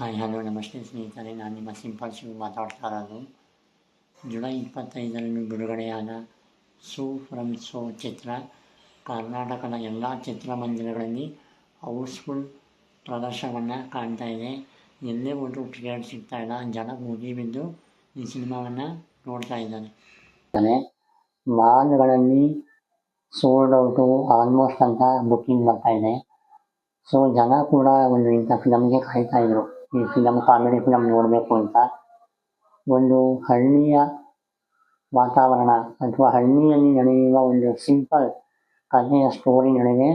Hi hello ನಮಸ್ತೆ ಸ್ನೇಹಿತರೆ ನಾನು ನಿಮ್ಮ ಸಿಂಪಲ್ ಶಿವ್ ಮಾತಾಡ್ತಾ ಇರೋದು ಜುಲೈ ಇಪ್ಪತ್ತೈದರಂದು ಬಿಡುಗಡೆಯಾದ ಸೂ ಫ್ರಮ್ ಸೋ ಚಿತ್ರ ಕರ್ನಾಟಕದ ಎಲ್ಲ ಚಿತ್ರಮಂದಿರಗಳಲ್ಲಿ ಹೌಸ್ಫುಲ್ ಪ್ರದರ್ಶನವನ್ನು ಕಾಣ್ತಾ ಇದೆ ಎಲ್ಲೇ ಒಂದು ಟಿಕೆಟ್ ಸಿಗ್ತಾ ಇಲ್ಲ ಜನ ಮುಗಿ ಬಿದ್ದು ಈ ಸಿನಿಮಾವನ್ನು ನೋಡ್ತಾ ಇದ್ದಾರೆ ಮಾಲ್ಗಳಲ್ಲಿ ಸೋಲ್ಡ್ ಔಟು ಆಲ್ಮೋಸ್ಟ್ ಅಂತ ಬುಕ್ಕಿಂಗ್ ಬರ್ತಾ ಇದೆ ಸೊ ಜನ ಕೂಡ ಒಂದು ಇಂಥ ಫಿಲಮ್ಗೆ ಕಾಯ್ತಾ ಇದ್ರು ಈ ಫಿಲಮ್ ಕಾಮಿಡಿ ಫಿಲಮ್ ನೋಡಬೇಕು ಅಂತ. ಒಂದು ಹಳ್ಳಿಯ ವಾತಾವರಣ ಅಥವಾ ಹಳ್ಳಿಯಲ್ಲಿ ನಡೆಯುವ ಒಂದು ಸಿಂಪಲ್ ಕಥೆಯ ಸ್ಟೋರಿ ನಡುವೆ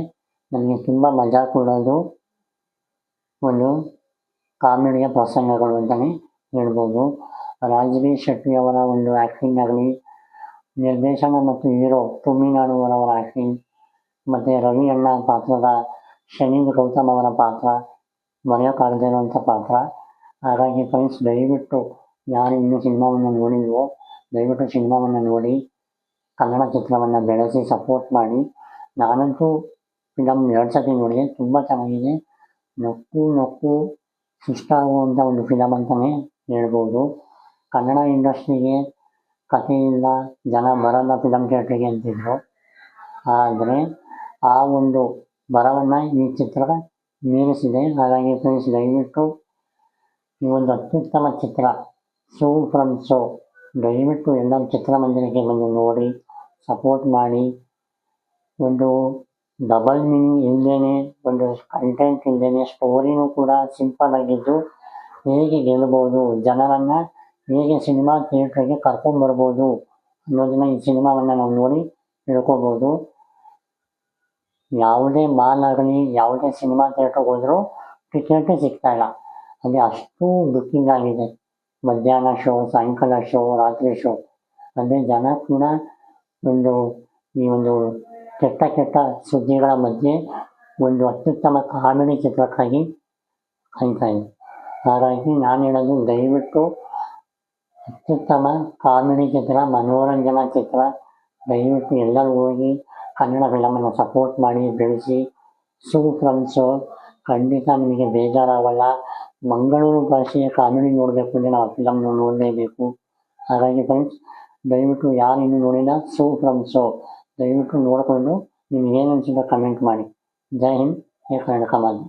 ನಮಗೆ ತುಂಬ ಮಜಾ ಕೊಡೋದು ಒಂದು ಕಾಮಿಡಿಯ ಪ್ರಸಂಗಗಳು ಅಂತಲೇ ಹೇಳ್ಬೋದು. ರಾಜವೀರ್ ಶೆಟ್ಟಿ ಅವರ ಒಂದು ಆ್ಯಕ್ಟಿಂಗ್ ಆಗಲಿ ನಿರ್ದೇಶನ ಮತ್ತು ಹೀರೋ ತುಮಿನಾಡು ಅವರವರ ಆ್ಯಕ್ಟಿಂಗ್ ಮತ್ತು ರವಿ ಅಣ್ಣ ಪಾತ್ರದ ಶನೀಂದ್ರ ಗೌತಮ್ ಅವರ ಪಾತ್ರ ಮರೆಯೋಕ್ಕಾಗದೇ ಇರುವಂಥ ಪಾತ್ರ ಹಾಗಾಗಿ ಫ್ರೆಂಡ್ಸ್ ದಯವಿಟ್ಟು ಯಾರು ಇನ್ನೂ ಸಿನಿಮಾವನ್ನು ನೋಡಿಲ್ವೋ, ದಯವಿಟ್ಟು ಸಿನಿಮಾವನ್ನು ನೋಡಿ, ಕನ್ನಡ ಚಿತ್ರವನ್ನು ಬೆಳೆಸಿ ಸಪೋರ್ಟ್ ಮಾಡಿ. ನಾನಂತೂ ಫಿಲಮ್ ಎರಡು ಸತಿ ನೋಡಿದೆ, ತುಂಬ ಚೆನ್ನಾಗಿದೆ. ನಕ್ಕು ನಕ್ಕು ಸುಸ್ತಾಗುವಂಥ ಒಂದು ಫಿಲಮ್ ಅಂತಲೇ ಹೇಳ್ಬೋದು. ಕನ್ನಡ ಇಂಡಸ್ಟ್ರಿಗೆ ಕಥೆಯಿಂದ ಜನ ಬರಲ್ಲ ಫಿಲಮ್ ಥಿಯೇಟ್ರಿಗೆ ಅಂತಿದ್ರು. ಆದರೆ ಆ ಒಂದು ಬರವನ್ನು ಈ ಚಿತ್ರ ಮೀರಿಸಿದೆ ಹಾಗಾಗಿ ಫ್ರೆಂಡ್ಸ್ ದಯವಿಟ್ಟು ಈ ಒಂದು ಅತ್ಯುತ್ತಮ ಚಿತ್ರ ಸೋ ಫ್ರಮ್ ಸೋ ದಯವಿಟ್ಟು ಎಲ್ಲ ಚಿತ್ರಮಂದಿರಕ್ಕೆ ಬಂದು ನೋಡಿ ಸಪೋರ್ಟ್ ಮಾಡಿ. ಒಂದು ಡಬಲ್ ಮೀನಿಂಗ್ ಇಲ್ಲದೇ ಒಂದು ಕಂಟೆಂಟ್ ಇಲ್ಲದೇ ಸ್ಟೋರಿನೂ ಕೂಡ ಸಿಂಪಲ್ ಆಗಿದ್ದು ಹೇಗೆ ಗೆಲ್ಲಬಹುದು, ಜನರನ್ನು ಹೇಗೆ ಸಿನಿಮಾ ಥಿಯೇಟ್ರಿಗೆ ಕರ್ಕೊಂಡ್ಬರ್ಬೋದು ಅನ್ನೋದನ್ನ ಈ ಸಿನಿಮಾವನ್ನು ನಾವು ನೋಡಿ ತಿಳ್ಕೊಬೋದು. ಯಾವುದೇ ಮಾಲ್ ಆಗಲಿ ಯಾವುದೇ ಸಿನಿಮಾ ಥಿಯೇಟ್ರಿಗೆ ಹೋದರೂ ಟಿಕೆಟೇ ಸಿಗ್ತಾ ಇಲ್ಲ. ಅಲ್ಲಿ ಅಷ್ಟು ಬುಕ್ಕಿಂಗ್ ಆಗಿದೆ. ಮಧ್ಯಾಹ್ನ ಶೋ ಸಾಯಂಕಾಲ ಶೋ ರಾತ್ರಿ ಶೋ ಅಂದರೆ ಜನ ಕೂಡ ಒಂದು ಈ ಒಂದು ಕೆಟ್ಟ ಕೆಟ್ಟ ಸುದ್ದಿಗಳ ಮಧ್ಯೆ ಒಂದು ಅತ್ಯುತ್ತಮ ಕಾಮಿಡಿ ಚಿತ್ರಕ್ಕಾಗಿ ಕಾಯ್ತಾ ಇದೆ. ಹಾಗಾಗಿ ನಾನು ಹೇಳೋದು ದಯವಿಟ್ಟು ಅತ್ಯುತ್ತಮ ಕಾಮಿಡಿ ಚಿತ್ರ, ಮನೋರಂಜನಾ ಚಿತ್ರ, ದಯವಿಟ್ಟು ಎಲ್ಲರೂ ಹೋಗಿ ಕನ್ನಡ ಫಿಲಮನ್ನು ಸಪೋರ್ಟ್ ಮಾಡಿ, ಬೆಳೆಸಿ ಸೂ ಫ್ರೆಂಡ್ಸು ಖಂಡಿತ ನಿಮಗೆ ಬೇಜಾರಾಗಲ್ಲ. ಮಂಗಳೂರು ಭಾಷೆಯ ಕಾಮಿಡಿ ನೋಡಬೇಕು ಅಂದರೆ ನಾವು ನೋಡಲೇಬೇಕು. ಹಾಗಾಗಿ ಫ್ರೆಂಡ್ಸ್ ದಯವಿಟ್ಟು ಯಾರು ಇನ್ನೂ ನೋಡಿಲ್ಲ ಸೂ ಫ್ರಮ್ ಸೋ ದಯವಿಟ್ಟು ನೋಡಿಕೊಂಡು ನಿಮ್ಗೆ ಏನು ಅನಿಸಿದ ಕಮೆಂಟ್ ಮಾಡಿ. ಜೈ ಹಿಂದ್, ಹೇ ಕನ್ನಡ ಮಾಧ್ಯಮ